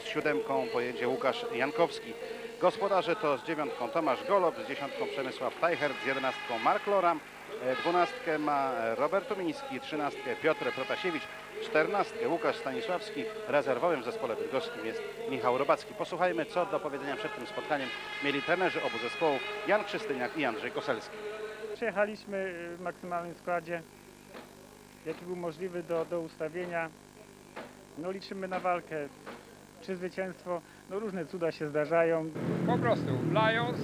z siódemką pojedzie Łukasz Jankowski. Gospodarze to z dziewiątką Tomasz Golob, z dziesiątką Przemysław Tajchert, z jedenastką Mark Loram, e, dwunastkę ma Robert Tumiński, trzynastkę Piotr Protasiewicz, czternastkę Łukasz Stanisławski, rezerwowym w zespole bydgoskim jest Michał Robacki. Posłuchajmy, co do powiedzenia przed tym spotkaniem mieli trenerzy obu zespołów Jan Krzystyniak i Andrzej Koselski. Przyjechaliśmy y, w maksymalnym składzie, jaki był możliwy do, do ustawienia. No liczymy na walkę. Czy zwycięstwo? No różne cuda się zdarzają. Po prostu Lions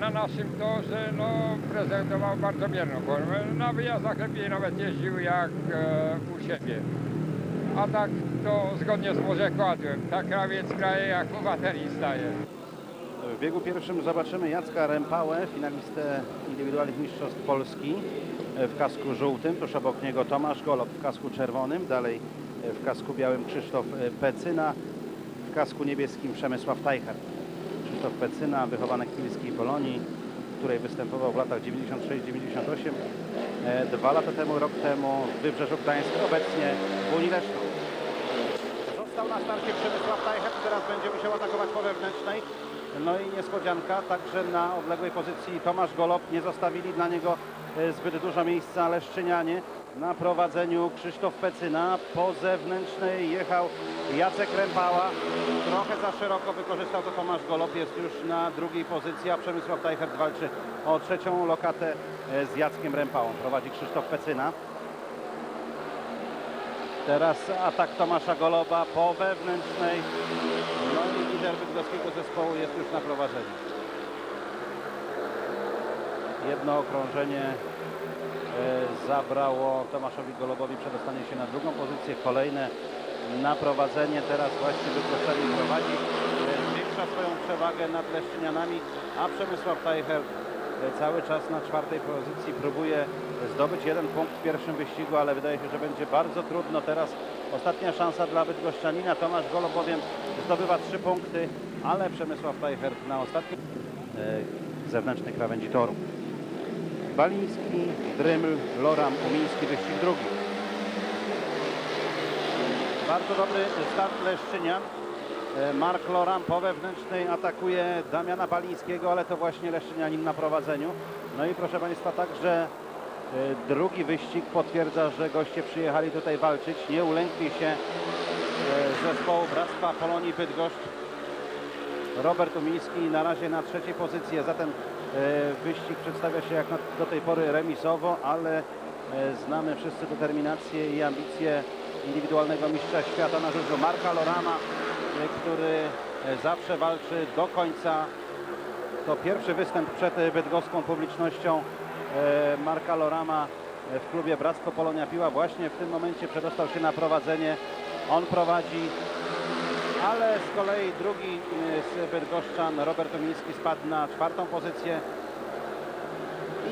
na naszym torze no, prezentował bardzo mierną formę. Na wyjazdach lepiej nawet jeździł jak e, u siebie. A tak to zgodnie z może kładłem. Tak krawiec kraje jak u baterii staje. W biegu pierwszym zobaczymy Jacka Rempałę, finalistę indywidualnych mistrzostw Polski w kasku żółtym, tuż obok niego Tomasz Golob w kasku czerwonym, dalej w kasku białym Krzysztof Pecyna, w kasku niebieskim Przemysław Tajcher. Krzysztof Pecyna, wychowany w Kielskiej Polonii, w której występował w latach 96-98, e, dwa lata temu, rok temu w Wybrzeżu Gdańsk, obecnie w Unii Leszno. Został na starcie Przemysław Tajcher, teraz będzie musiał atakować po wewnętrznej. No i niespodzianka, także na odległej pozycji Tomasz Golob nie zostawili dla niego e, zbyt dużo miejsca Leszczynianie. Na prowadzeniu Krzysztof Pecyna, po zewnętrznej jechał Jacek Rempała. Trochę za szeroko wykorzystał to Tomasz Golob, jest już na drugiej pozycji, a Przemysław Tajchert walczy o trzecią lokatę e, z Jackiem Rempałą. Prowadzi Krzysztof Pecyna. Teraz atak Tomasza Goloba po wewnętrznej. No i lider bydgoskiego zespołu jest już na prowadzeniu. Jedno okrążenie e, zabrało Tomaszowi Golobowi przedostanie się na drugą pozycję. Kolejne na prowadzenie. Teraz właśnie Bydgoszczanie prowadzi. E, Zwiększa swoją przewagę nad Leszczynianami, a Przemysław Tajcher e, cały czas na czwartej pozycji próbuje zdobyć jeden punkt w pierwszym wyścigu, ale wydaje się, że będzie bardzo trudno teraz. Ostatnia szansa dla Bydgoszczanina. Tomasz Golob bowiem zdobywa trzy punkty, ale Przemysław Tajcher na ostatnim zewnętrznej krawędzi toru. Baliński, Dryml, Loram, Umiński, wyścig drugi. Bardzo dobry start Leszczynian. E, Mark Loram po wewnętrznej atakuje Damiana Balińskiego, ale to właśnie Leszczynianin na prowadzeniu. No i proszę Państwa, także e, drugi wyścig potwierdza, że goście przyjechali tutaj walczyć. Nie ulękli się e, zespołu Bractwa Polonii Bydgoszcz. Robert Umiński na razie na trzeciej pozycji, a zatem wyścig przedstawia się jak do tej pory remisowo, ale e, znamy wszyscy determinację i ambicje indywidualnego mistrza świata na żużlu Marka Lorama, e, który e, zawsze walczy do końca. To pierwszy występ przed e, bydgoską publicznością e, Marka Lorama e, w klubie Bractwo Polonia Piła. Właśnie w tym momencie przedostał się na prowadzenie. On prowadzi ale z kolei drugi y, z Bydgoszczan, Robert Omiński, spadł na czwartą pozycję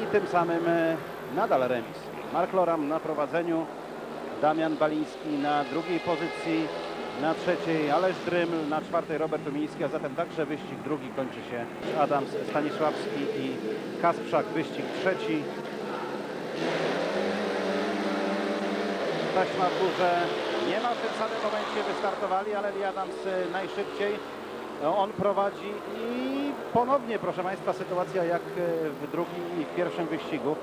i tym samym y, nadal remis. Mark Loram na prowadzeniu, Damian Baliński na drugiej pozycji, na trzeciej Ależ Dryml, na czwartej Robert Omiński, a zatem także wyścig drugi kończy się Adams Stanisławski i Kasprzak, wyścig trzeci. Taśma w górze. Niemal w tym samym momencie wystartowali, ale Lee Adams e, najszybciej. No, on prowadzi i ponownie, proszę Państwa, sytuacja jak e, w drugim i w pierwszym wyścigu.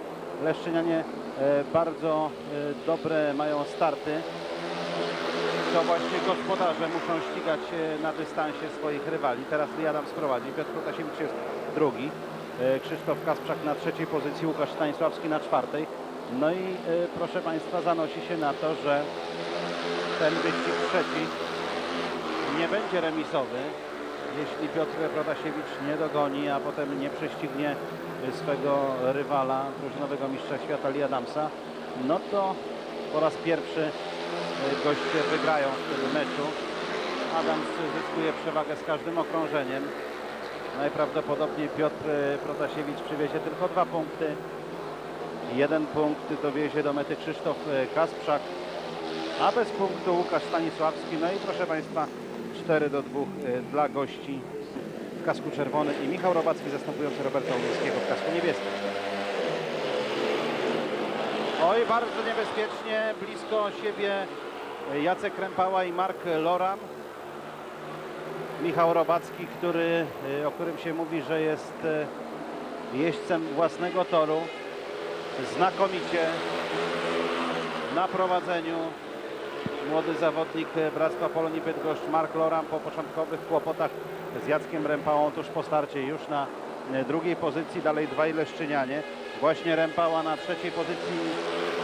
Leszczynianie e, bardzo dobre mają starty. To właśnie gospodarze muszą ścigać na dystansie swoich rywali. Teraz Lee Adams prowadzi, Piotr Protasiewicz jest drugi. Krzysztof Kasprzak na trzeciej pozycji, Łukasz Stanisławski na czwartej. No i proszę Państwa, zanosi się na to, że ten wyścig trzeci nie będzie remisowy, jeśli Piotr Protasiewicz nie dogoni, a potem nie prześcignie swego rywala, drużynowego mistrza świata Lee Adamsa, no to po raz pierwszy y, goście wygrają w tym meczu. Adams zyskuje przewagę z każdym okrążeniem. Najprawdopodobniej Piotr Protasiewicz przywiezie tylko dwa punkty. Jeden punkt dowiezie do mety Krzysztof y, Kasprzak, a bez punktu Łukasz Stanisławski. No i proszę Państwa, 4 do 2 y, dla gości w kasku czerwonym i Michał Robacki zastępujący Roberta Umińskiego w kasku niebieskim. Oj, bardzo niebezpiecznie, blisko siebie Jacek Krępała i Mark Loram. Michał Robacki, który, y, o którym się mówi, że jest y, jeźdźcem własnego toru. Znakomicie na prowadzeniu młody zawodnik Bractwa Polonii Bydgoszcz Mark Loram po początkowych kłopotach z Jackiem Rempałą tuż po starcie już na e, drugiej pozycji, dalej dwaj Leszczynianie. Właśnie Rempała na trzeciej pozycji,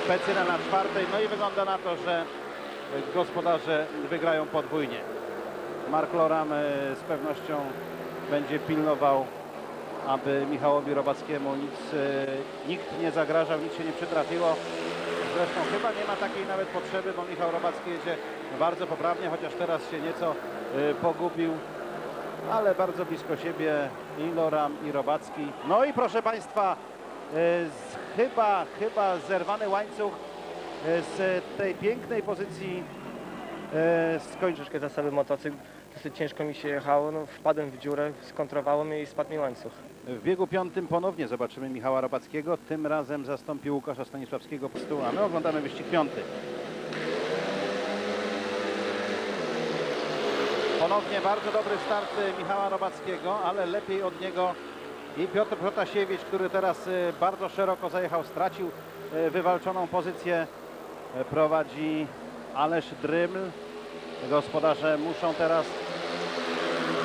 Pecyna na czwartej, no i wygląda na to, że gospodarze wygrają podwójnie. Mark Loram e, z pewnością będzie pilnował, aby Michałowi Robackiemu nic, e, nikt nie zagrażał, nic się nie przytrafiło. Zresztą chyba nie ma takiej nawet potrzeby, bo Michał Robacki jedzie bardzo poprawnie, chociaż teraz się nieco y, pogubił, ale bardzo blisko siebie i Loram i Robacki. No i proszę Państwa, y, z, chyba, chyba zerwany łańcuch y, z tej pięknej pozycji y, skończy. troszeczkę za sobie motocykl. Dosyć ciężko mi się jechało, no, wpadłem w dziurę, skontrowało mnie i spadł mi łańcuch. W biegu piątym ponownie zobaczymy Michała Robackiego. Tym razem zastąpił Łukasza Stanisławskiego po stół, a my oglądamy wyścig piąty. Ponownie bardzo dobry start y, Michała Robackiego, ale lepiej od niego i Piotr Protasiewicz, który teraz y, bardzo szeroko zajechał, stracił y, wywalczoną pozycję. Prowadzi Ależ Dryml. Gospodarze muszą teraz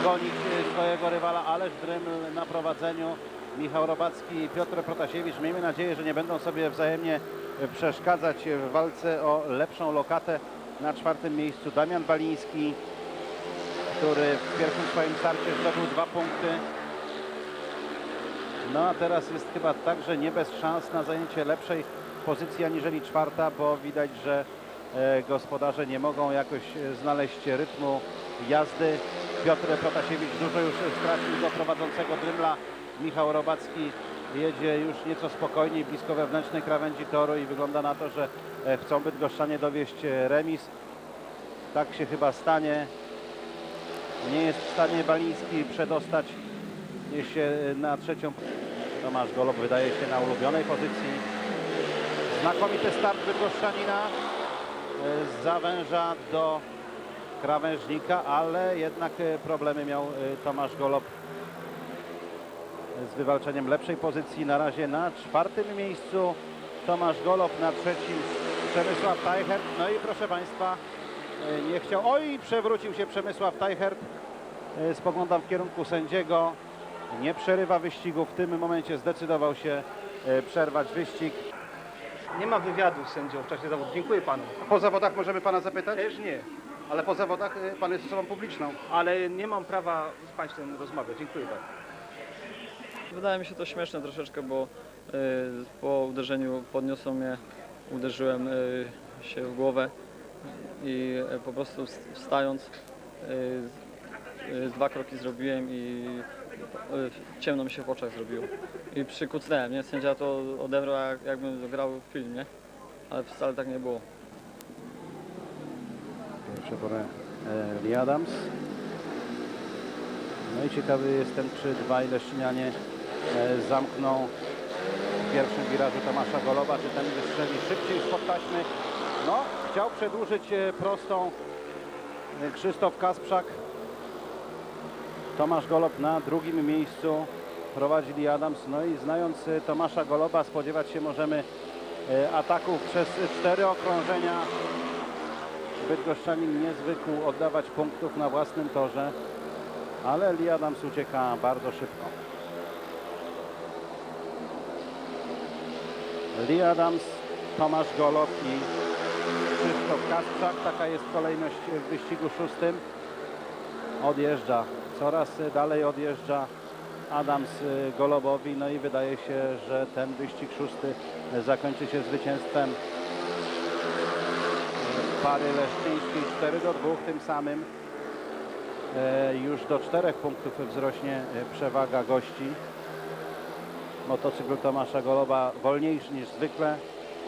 gonić e, swojego rywala Ależ Dryml na prowadzeniu. Michał Robacki i Piotr Protasiewicz. Miejmy nadzieję, że nie będą sobie wzajemnie przeszkadzać w walce o lepszą lokatę. Na czwartym miejscu Damian Baliński, który w pierwszym swoim starcie zdobył dwa punkty. No a teraz jest chyba także nie bez szans na zajęcie lepszej pozycji aniżeli czwarta, bo widać, że e, gospodarze nie mogą jakoś e, znaleźć rytmu jazdy. Piotr Protasiewicz dużo już stracił do prowadzącego Drymla. Michał Robacki jedzie już nieco spokojniej, blisko wewnętrznej krawędzi toru i wygląda na to, że e, chcą Bydgoszczanie dowieść e, remis. Tak się chyba stanie. Nie jest w stanie Baliński przedostać się na trzecią. Tomasz Golob wydaje się na ulubionej pozycji. Znakomity start Bydgoszczanina. E, Zawęża do krawężnika, ale jednak e, problemy miał e, Tomasz Golob z wywalczeniem lepszej pozycji. Na razie na czwartym miejscu Tomasz Golob, na trzecim Przemysław Tajchert. No i proszę Państwa, e, nie chciał... Oj, przewrócił się Przemysław Tajchert. Spoglądam w kierunku sędziego. Nie przerywa wyścigu. W tym momencie zdecydował się przerwać wyścig. Nie ma wywiadu z sędzią w czasie zawodu. Dziękuję panu. Po zawodach możemy Pana zapytać? Też nie, Ale po zawodach e, Pan jest osobą publiczną. ale nie mam prawa z państwem rozmawiać. Dziękuję bardzo. Wydaje mi się to śmieszne troszeczkę, bo y, po uderzeniu podniosło mnie, uderzyłem y, się w głowę i y, po prostu ws- wstając y, y, dwa kroki zrobiłem i y, ciemno mi się w oczach zrobiło. I przykucnąłem, nie? Sędzia to odebrał jak, jakbym grał w filmie, ale wcale tak nie było. Pierwsze porę e, Lee Adams. No i ciekawy jestem, czy dwaj Leszczynianie e, zamkną w pierwszym wirażu Tomasza Goloba, czy ten wystrzeli szybciej spod taśmy. No, chciał przedłużyć e, prostą e, Krzysztof Kasprzak. Tomasz Golob na drugim miejscu prowadzi Lee Adams. No i znając Tomasza Goloba spodziewać się możemy ataków przez cztery okrążenia. Bydgoszczanin nie zwykł oddawać punktów na własnym torze, ale Lee Adams ucieka bardzo szybko. Lee Adams, Tomasz Golob i Krzysztof Kasprzak. Taka jest kolejność w wyścigu szóstym. Odjeżdża, coraz dalej odjeżdża Adams Golobowi. No i wydaje się, że ten wyścig szósty zakończy się zwycięstwem pary leszczyńskiej 4 do 2 tym samym. E, już do 4 punktów wzrośnie e, przewaga gości. Motocykl Tomasza Goloba wolniejszy niż zwykle.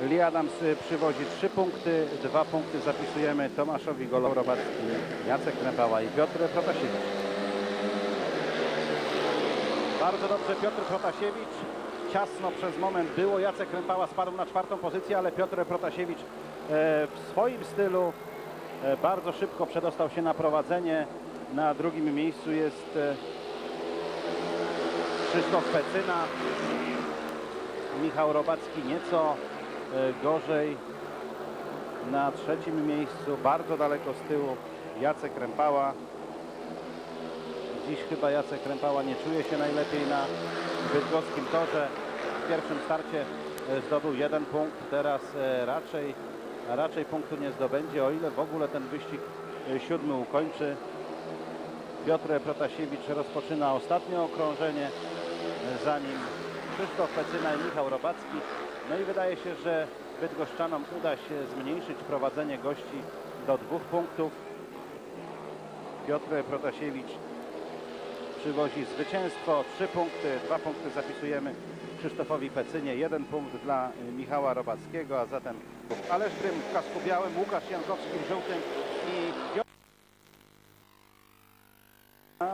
Lee Adams przywozi 3 punkty 2 punkty zapisujemy Tomaszowi Golobacki Jacek Krępała i Piotr Protasiewicz. Bardzo dobrze Piotr Protasiewicz ciasno przez moment było. Jacek Rępała spadł na czwartą pozycję, ale Piotr Protasiewicz e, w swoim stylu e, bardzo szybko przedostał się na prowadzenie. Na drugim miejscu jest e, Krzysztof Pecyna. Michał Robacki nieco gorzej. Na trzecim miejscu, bardzo daleko z tyłu, Jacek Rępała. Dziś chyba Jacek Rępała nie czuje się najlepiej na bydgoskim torze. W pierwszym starcie e, zdobył jeden punkt, teraz e, raczej, raczej punktu nie zdobędzie, o ile w ogóle ten wyścig e, siódmy ukończy. Piotr Protasiewicz rozpoczyna ostatnie okrążenie, zanim Krzysztof Pecyna i Michał Robacki. No i wydaje się, że Bydgoszczanom uda się zmniejszyć prowadzenie gości do dwóch punktów. Piotr Protasiewicz przywozi zwycięstwo, trzy punkty, dwa punkty zapisujemy Krzysztofowi Pecynie, jeden punkt dla y, Michała Robackiego, a zatem Ależ Grym w kasku białym, Łukasz Jankowski w żółtym i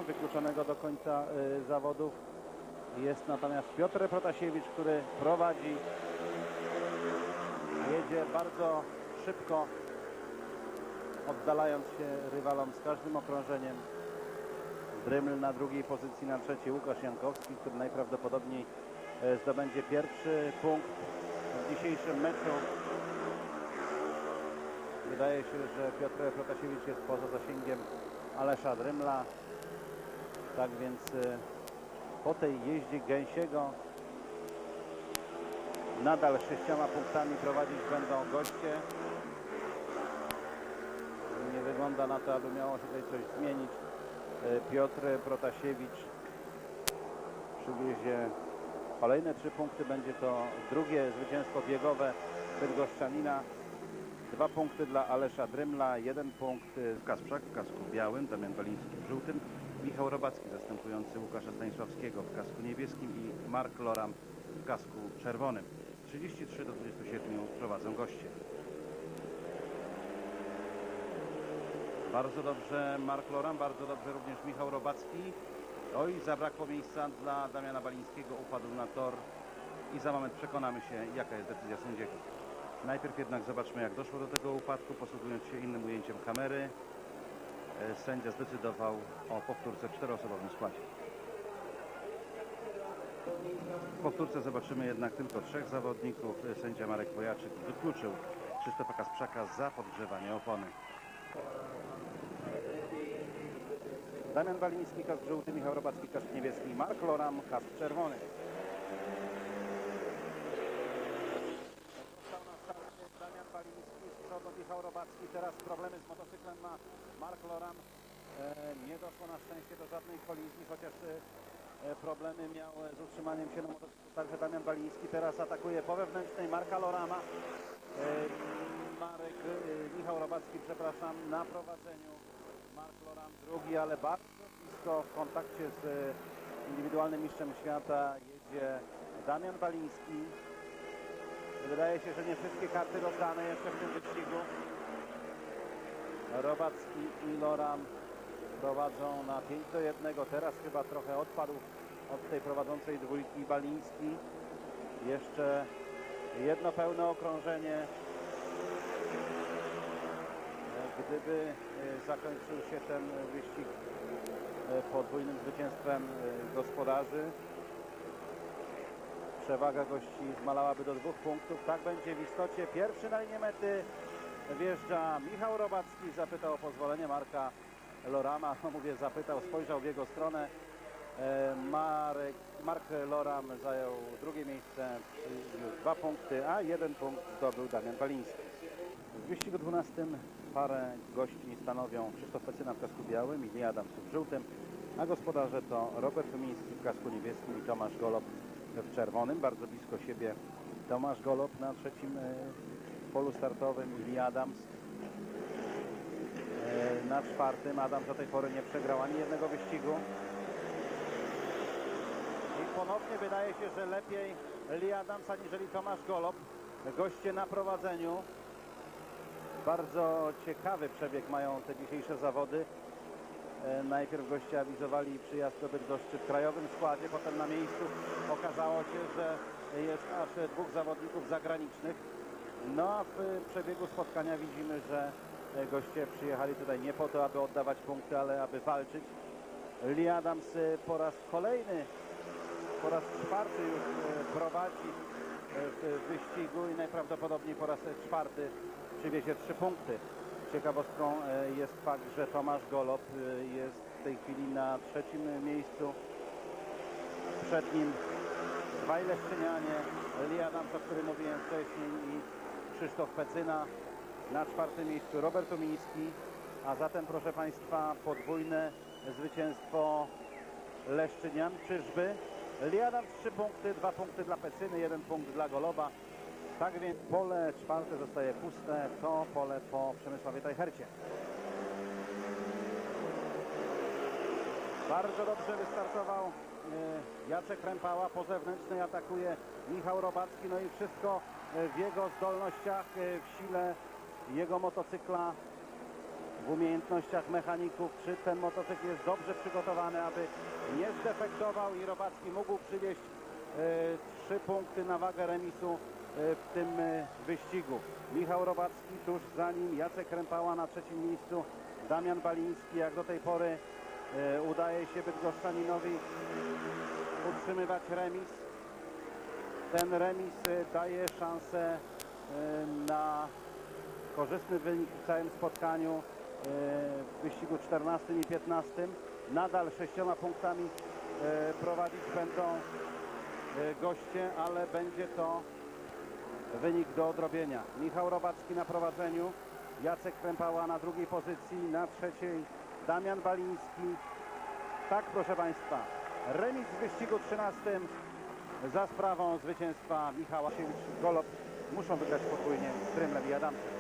wykluczonego do końca y, zawodów. Jest natomiast Piotr Protasiewicz, który prowadzi. Jedzie bardzo szybko oddalając się rywalom z każdym okrążeniem. Dryml na drugiej pozycji, na trzeciej Łukasz Jankowski, który najprawdopodobniej zdobędzie pierwszy punkt w dzisiejszym meczu. Wydaje się, że Piotr Protasiewicz jest poza zasięgiem Alesza Drymla. Tak więc e, po tej jeździe Gęsiego nadal sześcioma punktami prowadzić będą goście. Nie wygląda na to, aby miało się tutaj coś zmienić. E, Piotr Protasiewicz przywiezie kolejne trzy punkty. Będzie to drugie zwycięstwo biegowe Bydgoszczanina. Dwa punkty dla Alesza Drymla, jeden punkt Kasprzak w kasku białym, Damian Baliński w żółtym, Michał Robacki zastępujący Łukasza Stanisławskiego w kasku niebieskim i Mark Loram w kasku czerwonym. 33 do 27 prowadzą goście. Bardzo dobrze Mark Loram, bardzo dobrze również Michał Robacki. Oj, zabrakło miejsca dla Damiana Balińskiego, upadł na tor i za moment przekonamy się, jaka jest decyzja sędziego. Najpierw jednak zobaczmy, jak doszło do tego upadku, posługując się innym ujęciem kamery. E, Sędzia zdecydował o powtórce w czteroosobowym składzie. W powtórce zobaczymy jednak tylko trzech zawodników. Sędzia Marek Wojaczyk wykluczył Krzysztofa Kasprzaka za podgrzewanie opony. Damian Baliński, kask żółty, Michał Robacki, kask niebieski, Mark Loram, kask czerwony. Damian Baliński, z przodu Michał Robacki, teraz problemy z motocyklem ma Mark Loram. E, nie doszło na szczęście do żadnej kolizji, chociaż e, e, problemy miał z utrzymaniem się na motocyklu. Także Damian Baliński teraz atakuje po wewnętrznej Marka Lorama. Marek, Michał Robacki, przepraszam, na prowadzeniu. Mark Loram drugi, ale bardzo blisko w kontakcie z e, indywidualnym mistrzem świata jedzie Damian Baliński. Wydaje się, że nie wszystkie karty rozdane jeszcze w tym wyścigu. Robacki i Loram prowadzą na 5 do 1. Teraz chyba trochę odpadł od tej prowadzącej dwójki Baliński. Jeszcze jedno pełne okrążenie. E, Gdyby e, zakończył się ten wyścig e, podwójnym zwycięstwem e, gospodarzy, przewaga gości zmalałaby do dwóch punktów. Tak będzie w istocie. Pierwszy na linię mety wjeżdża Michał Robacki. Zapytał o pozwolenie Marka Lorama. No mówię, zapytał, spojrzał w jego stronę. E, Marek, Mark Loram zajął drugie miejsce, dwa punkty, a jeden punkt zdobył Damian Baliński. W wyścigu 12 parę gości stanowią Krzysztof Pecyna w kasku białym i Lee Adams w żółtym, a gospodarze to Robert Tumiński w kasku niebieskim i Tomasz Golob w czerwonym. Bardzo blisko siebie Tomasz Golob na trzecim e, polu startowym i Lee Adams e, na czwartym. Adams do tej pory nie przegrał ani jednego wyścigu. I ponownie wydaje się, że lepiej Lee Adams aniżeli Tomasz Golob. Goście na prowadzeniu. Bardzo ciekawy przebieg mają te dzisiejsze zawody. E, Najpierw goście awizowali przyjazd do Bydgoszczy w krajowym składzie, potem na miejscu okazało się, że jest aż dwóch zawodników zagranicznych. No a w przebiegu spotkania widzimy, że goście przyjechali tutaj nie po to, aby oddawać punkty, ale aby walczyć. Lee Adams e, po raz kolejny, po raz czwarty już e, prowadzi w wyścigu i najprawdopodobniej po raz czwarty przywiezie trzy punkty. Ciekawostką e, jest fakt, że Tomasz Golob e, jest w tej chwili na trzecim miejscu. Przed nim dwaj Leszczynianie, Lee Adams, o którym mówiłem wcześniej i Krzysztof Pecyna. Na czwartym miejscu Robert Umiński, a zatem proszę Państwa podwójne zwycięstwo Leszczynian. Czyżby? Lee Adams 3 punkty, 2 punkty dla Pecyny, 1 punkt dla Goloba. Tak więc pole czwarte zostaje puste, to pole po Przemysławie Tajhercie. Bardzo dobrze wystartował e, Jacek Krępała, po zewnętrznej atakuje Michał Robacki, no i wszystko e, w jego zdolnościach, e, w sile jego motocykla, w umiejętnościach mechaników, czy ten motocykl jest dobrze przygotowany, aby nie zdefektował i Robacki mógł przywieźć trzy punkty na wagę remisu e, w tym e, wyścigu. Michał Robacki tuż za nim, Jacek Krępała na trzecim miejscu, Damian Baliński jak do tej pory e, udaje się Bydgoszczaninowi utrzymywać remis. Ten remis e, daje szansę e, na korzystny wynik w całym spotkaniu e, w wyścigu 14 i 15. Nadal sześcioma punktami e, prowadzić będą e, goście, ale będzie to wynik do odrobienia. Michał Robacki na prowadzeniu, Jacek Krępała na drugiej pozycji, na trzeciej Damian Baliński. Tak, proszę Państwa, remis w wyścigu 13 za sprawą zwycięstwa Michała Siewicz Golob muszą wygrać podwójnie Trymlem i Adamsem.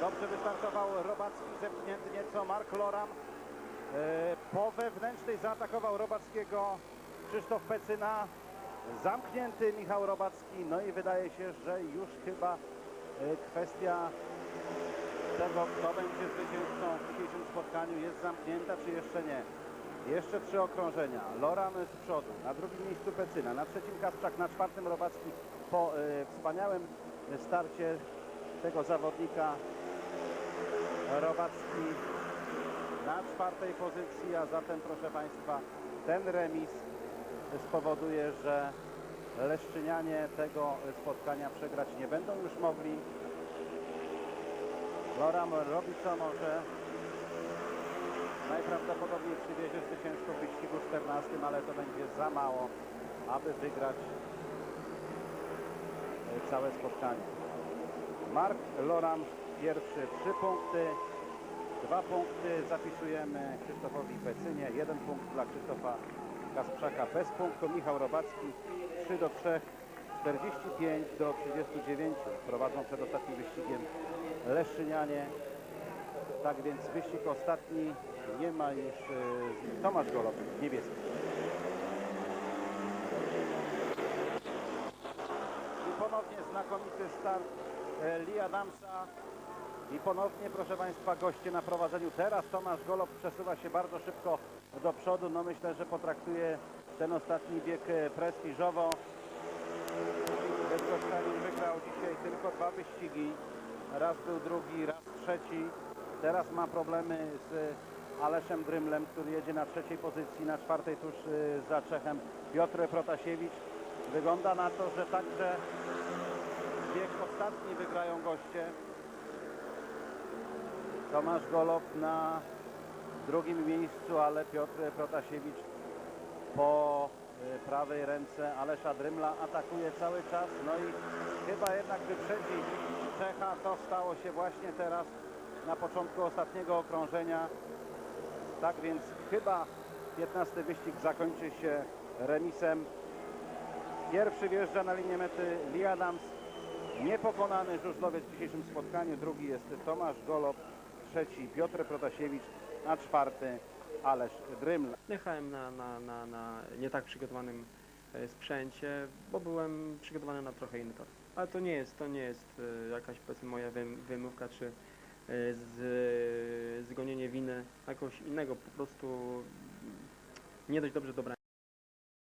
Dobrze wystartował Robacki, zepchnięty nieco Mark Loram. E, Po wewnętrznej zaatakował Robackiego Krzysztof Pecyna. Zamknięty Michał Robacki. No i wydaje się, że już chyba e, kwestia tego, kto będzie zwycięzcą w dzisiejszym spotkaniu jest zamknięta, czy jeszcze nie. Jeszcze trzy okrążenia. Loran z przodu, na drugim miejscu Pecyna, na trzecim Kasprzak, na czwartym Robacki. Po e, wspaniałym starcie tego zawodnika Robacki na czwartej pozycji, a zatem proszę Państwa ten remis spowoduje, że Leszczynianie tego spotkania przegrać nie będą już mogli. Loram robi co może. Najprawdopodobniej przywiezie zwycięstwo w wyścigu 14, ale to będzie za mało, aby wygrać e, całe spotkanie. Mark Loram pierwszy, trzy punkty. Dwa punkty zapisujemy Krzysztofowi Pecynie, jeden punkt dla Krzysztofa Kasprzaka bez punktu. Michał Robacki 3 do 3, 45 do 39. Prowadzą przed ostatnim wyścigiem Leszczynianie. Tak więc wyścig ostatni nie ma już e, Tomasz Golob niebieski. I ponownie znakomity start e, Lee Adamsa. I ponownie, proszę Państwa, goście na prowadzeniu. Teraz Tomasz Golob przesuwa się bardzo szybko do przodu. No myślę, że potraktuje ten ostatni bieg e, prestiżowo. Bydgoszczanin wygrał dzisiaj tylko dwa wyścigi. Raz był drugi, raz trzeci. Teraz ma problemy z Aleszem Drymlem, który jedzie na trzeciej pozycji, na czwartej tuż e, za Czechem Piotr Protasiewicz. Wygląda na to, że także bieg ostatni wygrają goście. Tomasz Golob na drugim miejscu, ale Piotr Protasiewicz po y, prawej ręce Alesza Drymla atakuje cały czas. No i chyba jednak wyprzedzi Czecha. To stało się właśnie teraz na początku ostatniego okrążenia. Tak więc chyba 15 wyścig zakończy się remisem. Pierwszy wjeżdża na linię mety Lee Adams. Niepokonany żużlowiec w dzisiejszym spotkaniu. Drugi jest Tomasz Golob. Trzeci Piotr Protasiewicz. A czwarty Alesz Dryml. Jechałem na, na, na, na nie tak przygotowanym e, sprzęcie, bo byłem przygotowany na trochę inny tor. Ale to nie jest, to nie jest e, jakaś moja wym- wymówka czy e, z, zgonienie winy na kogoś innego. Po prostu nie dość dobrze dobrałem.